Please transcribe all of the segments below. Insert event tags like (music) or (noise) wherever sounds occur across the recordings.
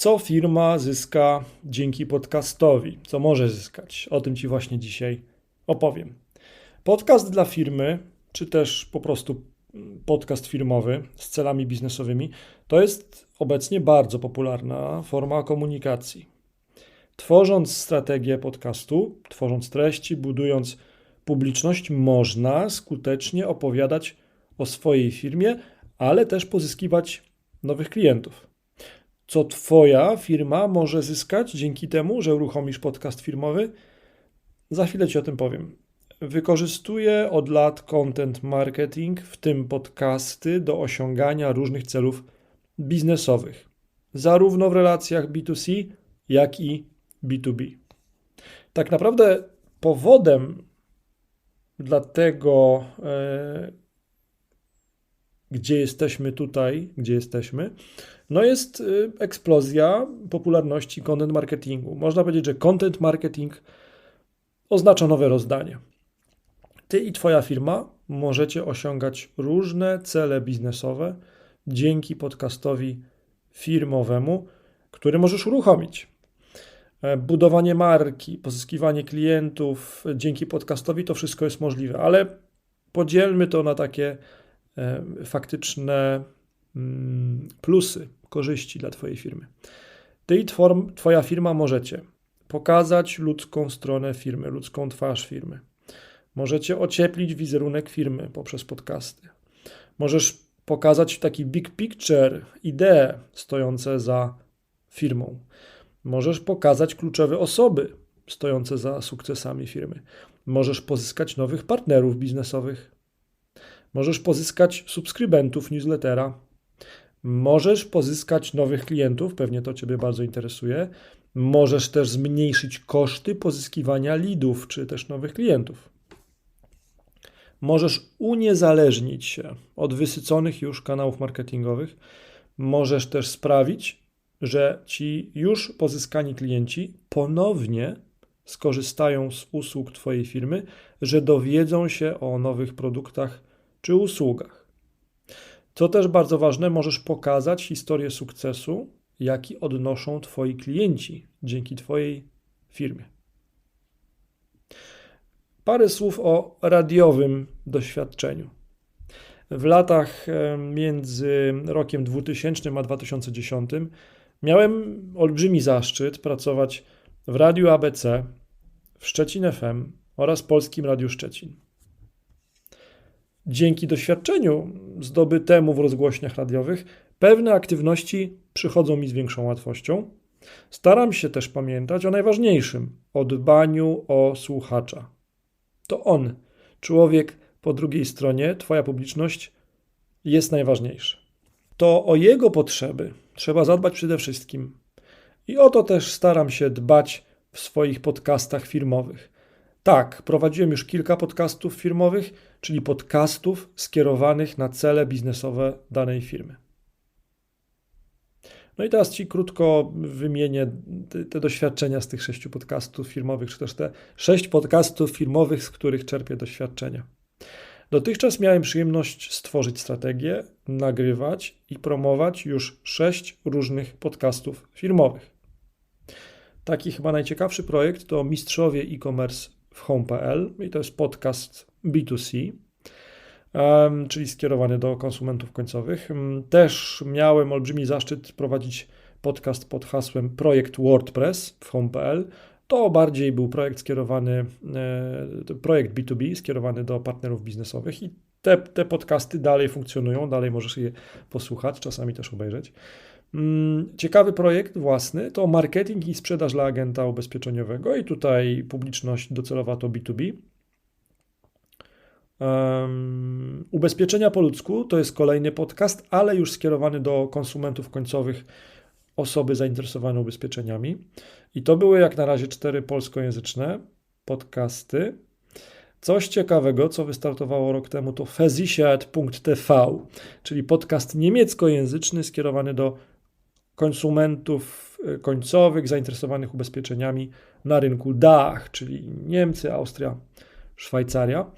Co firma zyska dzięki podcastowi? Co może zyskać? O tym Ci właśnie dzisiaj opowiem. Podcast dla firmy, czy też po prostu podcast firmowy z celami biznesowymi, to jest obecnie bardzo popularna forma komunikacji. Tworząc strategię podcastu, tworząc treści, budując publiczność, można skutecznie opowiadać o swojej firmie, ale też pozyskiwać nowych klientów co Twoja firma może zyskać dzięki temu, że uruchomisz podcast firmowy? Za chwilę Ci o tym powiem. Wykorzystuję od lat content marketing, w tym podcasty, do osiągania różnych celów biznesowych, zarówno w relacjach B2C, jak i B2B. Tak naprawdę powodem dla tego, e, gdzie jesteśmy tutaj, gdzie jesteśmy, no jest y, eksplozja popularności content marketingu. Można powiedzieć, że content marketing oznacza nowe rozdanie. Ty i Twoja firma możecie osiągać różne cele biznesowe dzięki podcastowi firmowemu, który możesz uruchomić. E, budowanie marki, pozyskiwanie klientów dzięki podcastowi to wszystko jest możliwe, ale podzielmy to na takie e, faktyczne mm, plusy korzyści dla Twojej firmy. Ty i Twoja firma możecie pokazać ludzką stronę firmy, ludzką twarz firmy. Możecie ocieplić wizerunek firmy poprzez podcasty. Możesz pokazać taki big picture, idee stojące za firmą. Możesz pokazać kluczowe osoby stojące za sukcesami firmy. Możesz pozyskać nowych partnerów biznesowych. Możesz pozyskać subskrybentów newslettera. Możesz pozyskać nowych klientów, pewnie to Ciebie bardzo interesuje. Możesz też zmniejszyć koszty pozyskiwania leadów czy też nowych klientów. Możesz uniezależnić się od wysyconych już kanałów marketingowych. Możesz też sprawić, że ci już pozyskani klienci ponownie skorzystają z usług Twojej firmy, że dowiedzą się o nowych produktach czy usługach. Co też bardzo ważne, możesz pokazać historię sukcesu, jaki odnoszą Twoi klienci dzięki Twojej firmie. Parę słów o radiowym doświadczeniu. W latach między rokiem 2000 a 2010 miałem olbrzymi zaszczyt pracować w Radiu ABC, w Szczecin FM oraz Polskim Radiu Szczecin. Dzięki doświadczeniu zdobytemu w rozgłośniach radiowych, pewne aktywności przychodzą mi z większą łatwością. Staram się też pamiętać o najważniejszym o dbaniu o słuchacza. To on, człowiek po drugiej stronie, Twoja publiczność, jest najważniejszy. To o jego potrzeby trzeba zadbać przede wszystkim. I o to też staram się dbać w swoich podcastach firmowych. Tak, prowadziłem już kilka podcastów firmowych, czyli podcastów skierowanych na cele biznesowe danej firmy. No i teraz Ci krótko wymienię te, te, doświadczenia z tych sześciu podcastów firmowych, czy też te sześć podcastów firmowych, z których czerpię doświadczenia. Dotychczas miałem przyjemność stworzyć strategię, nagrywać i promować już sześć różnych podcastów firmowych. Taki chyba najciekawszy projekt to Mistrzowie e-commerce w home.pl i to jest podcast B2C, czyli skierowany do konsumentów końcowych. Też miałem olbrzymi zaszczyt prowadzić podcast pod hasłem Projekt WordPress w home.pl. To bardziej był projekt skierowany, e, projekt B2B skierowany do partnerów biznesowych i te, te podcasty dalej funkcjonują, dalej możesz je posłuchać, czasami też obejrzeć. Mm, ciekawy projekt własny to marketing i sprzedaż dla agenta ubezpieczeniowego, i tutaj publiczność docelowa to B2B. Um, ubezpieczenia po ludzku to jest kolejny podcast, ale już skierowany do konsumentów końcowych, osoby zainteresowane ubezpieczeniami. I to były jak na razie cztery polskojęzyczne podcasty. Coś ciekawego, co wystartowało rok temu, to Versichert.tv, czyli podcast niemieckojęzyczny skierowany do konsumentów e, końcowych zainteresowanych ubezpieczeniami na rynku DACH, czyli Niemcy, Austria, Szwajcaria.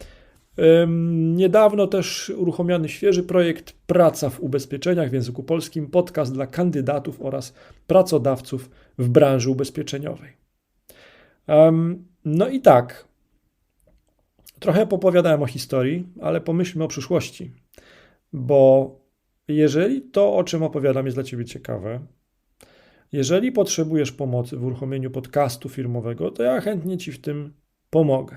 Niedawno też uruchomiony świeży projekt Praca w ubezpieczeniach w języku polskim, podcast dla kandydatów oraz pracodawców w branży ubezpieczeniowej. No i tak, trochę popowiadałem o historii, ale pomyślmy o przyszłości, bo jeżeli to, o czym opowiadam, jest dla Ciebie ciekawe, jeżeli potrzebujesz pomocy w uruchomieniu podcastu firmowego, to ja chętnie Ci w tym pomogę.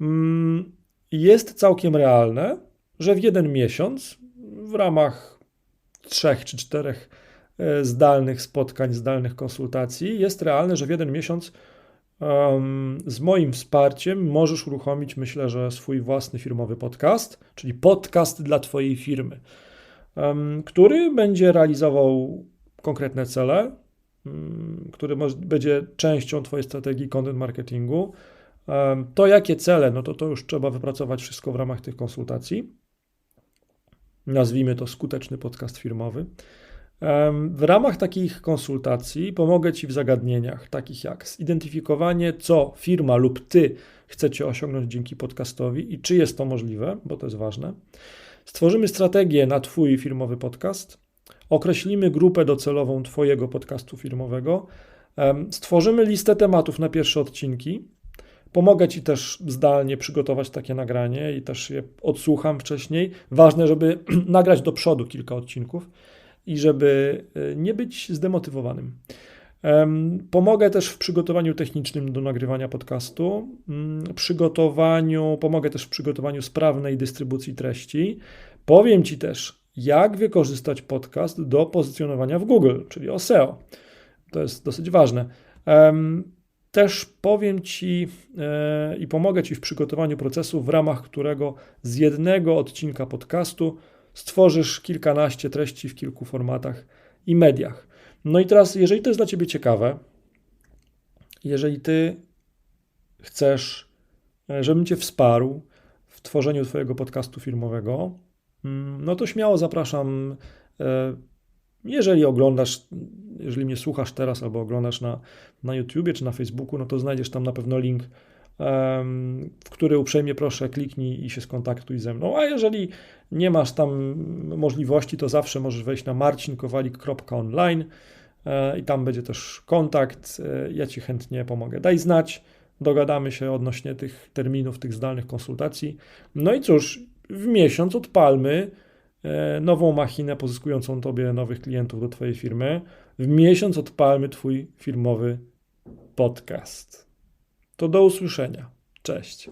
Mm, jest całkiem realne, że w jeden miesiąc w ramach trzech czy czterech e, zdalnych spotkań, zdalnych konsultacji, jest realne, że w jeden miesiąc um, z moim wsparciem możesz uruchomić, myślę, że swój własny firmowy podcast, czyli podcast dla Twojej firmy, który będzie realizował konkretne cele, który będzie częścią Twojej strategii content marketingu to jakie cele, no to to już trzeba wypracować wszystko w ramach tych konsultacji. Nazwijmy to skuteczny podcast firmowy. W ramach takich konsultacji pomogę Ci w zagadnieniach takich jak zidentyfikowanie, co firma lub Ty chcecie osiągnąć dzięki podcastowi i czy jest to możliwe, bo to jest ważne. Stworzymy strategię na Twój firmowy podcast, określimy grupę docelową Twojego podcastu firmowego, stworzymy listę tematów na pierwsze odcinki, Pomogę Ci też zdalnie przygotować takie nagranie i też je odsłucham wcześniej. Ważne, żeby (clears throat) nagrać do przodu kilka odcinków i żeby e, nie być zdemotywowanym. Pomogę też w przygotowaniu technicznym do nagrywania podcastu, mm, przygotowaniu, pomogę też w przygotowaniu sprawnej dystrybucji treści. Powiem Ci też, jak wykorzystać podcast do pozycjonowania w Google, czyli o SEO. To jest dosyć ważne. Też powiem Ci e, i pomogę Ci w przygotowaniu procesu, w ramach którego z jednego odcinka podcastu stworzysz kilkanaście treści w kilku formatach i mediach. No i teraz, jeżeli to jest dla Ciebie ciekawe, jeżeli Ty chcesz, e, żebym Cię wsparł w tworzeniu Twojego podcastu filmowego, mm, no to śmiało zapraszam. E, jeżeli oglądasz jeżeli mnie słuchasz teraz albo oglądasz na, na YouTubie czy na Facebooku, no to znajdziesz tam na pewno link, w który uprzejmie proszę kliknij i się skontaktuj ze mną. A jeżeli nie masz tam możliwości, to zawsze możesz wejść na marcinkowalik.online e, i tam będzie też kontakt. E, ja Ci chętnie pomogę. Daj znać, dogadamy się odnośnie tych terminów, tych zdalnych konsultacji. No i cóż, w miesiąc odpalmy E, nową machinę pozyskującą Tobie nowych klientów do Twojej firmy. W miesiąc odpalmy Twój firmowy podcast. To do usłyszenia. Cześć.